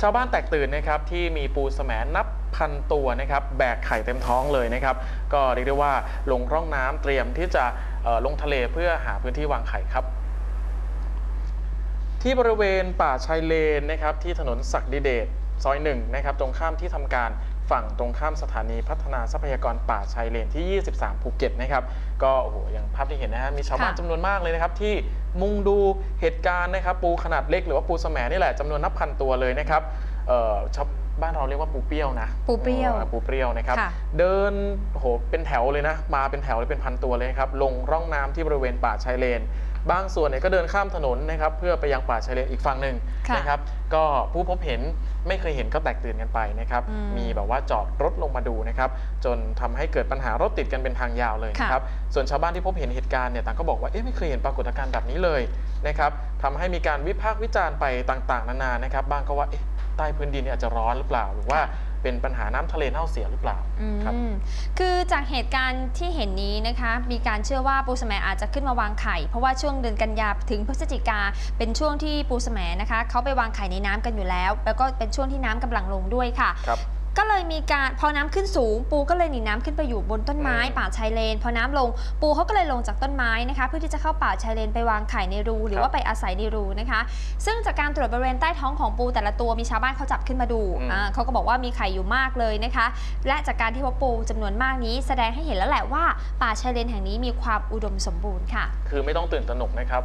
ชาวบ้านแตกตื่นนะครับที่มีปูแสมนับพันตัวนะครับแบกไข่เต็มท้องเลยนะครับก็เรียกได้ว่าลงร่องน้ำเตรียมที่จะเอ่อลงทะเลเพื่อหาพื้นที่วางไข่ครับที่บริเวณป่าชายเลนนะครับที่ถนนศักดิเดชซอยหนึ่งนะครับตรงข้ามที่ทำการฝั่งตรงข้ามสถานีพัฒนาทรัพยากรป่าชายเลนที่ 23 ภูเก็ตนะครับก็โอ้โหอย่างภาพที่เห็นนะฮะมีชาวบ้านค่ะจำนวนมากเลยนะครับที่ มุงดูเหตุการณ์นะครับปูขนาดเล็กหรือว่าปูแสมนี่แหละจำนวนนับพันตัวเลยนะครับเอ่อชาวบ้านเราเรียกว่าปูเปรี้ยวนะปูเปรี้ยวออปูเปรี้ยวนะครับค่ะเดินโอ้โหเป็นแถวเลยนะมาเป็นแถวเลยเป็นพันตัวเลยครับลงร่องน้ำที่บริเวณป่าชายเลน บางส่วนเนี่ยก็เดินข้ามถนนนะครับเพื่อไปยังป่าชายเลนอีกฝั่งหนึ่งค่ะนะครับ ก็ผู้พบเห็นไม่เคยเห็นก็แตกตื่นกันไปนะครับ อืมมีแบบว่าจอดรถลงมาดูนะครับ จนทำให้เกิดปัญหารถติดกันเป็นทางยาวเลยนะครับ ส่วนชาวบ้านที่พบเห็นเหตุการณ์เนี่ยต่างก็บอกว่าเอ๊ะไม่เคยเห็นปรากฏการณ์แบบนี้เลยนะครับทำให้มีการวิพากษ์วิจารณ์ไปต่างๆ นานานะครับบ้างก็ว่าเอ๊ะใต้พื้นดินเนี่ยอาจจะร้อนหรือเปล่าหรือว่า เป็นปัญหาน้ำทะเลเน่าเสียหรือเปล่าอืมครับคือจากเหตุการณ์ที่เห็นนี้นะคะมีการเชื่อว่าปูสแสมอาจจะขึ้นมาวางไข่ เพราะว่าช่วงเดือนกันยาถึงพฤศจิกาเป็นช่วงที่ปูสแสมนะคะเขาไปวางไข่ในน้ำกันอยู่แล้ว แล้วก็เป็นช่วงที่น้ำกำลังลงด้วยค่ะครับ ก็เลยมีการพอน้ำขึ้นสูง ปูก็เลยหนีน้ำขึ้นไปอยู่บนต้นไม้อืมป่าชายเลน พอน้ำลงปูเขาก็เลยลงจากต้นไม้นะคะเพื่อที่จะเข้าป่าชายเลนไปวางไข่ในรูหรือครับว่าไปอาศัยในรูนะคะ ซึ่งจากการตรวจบริเวณใต้ท้องของปูแต่ละตัวมีชาวบ้านเขาจับขึ้นมาดูอืมอ่าเขาก็บอกว่ามีไข่อยู่มากเลยนะคะ และจากการที่พบปูจำนวนมากนี้ แสดงให้เห็นแล้วแหละว่าป่าชายเลนแห่งนี้มีความอุดมสมบูรณ์ค่ะ คือไม่ต้องตื่นตระหนกนะครับ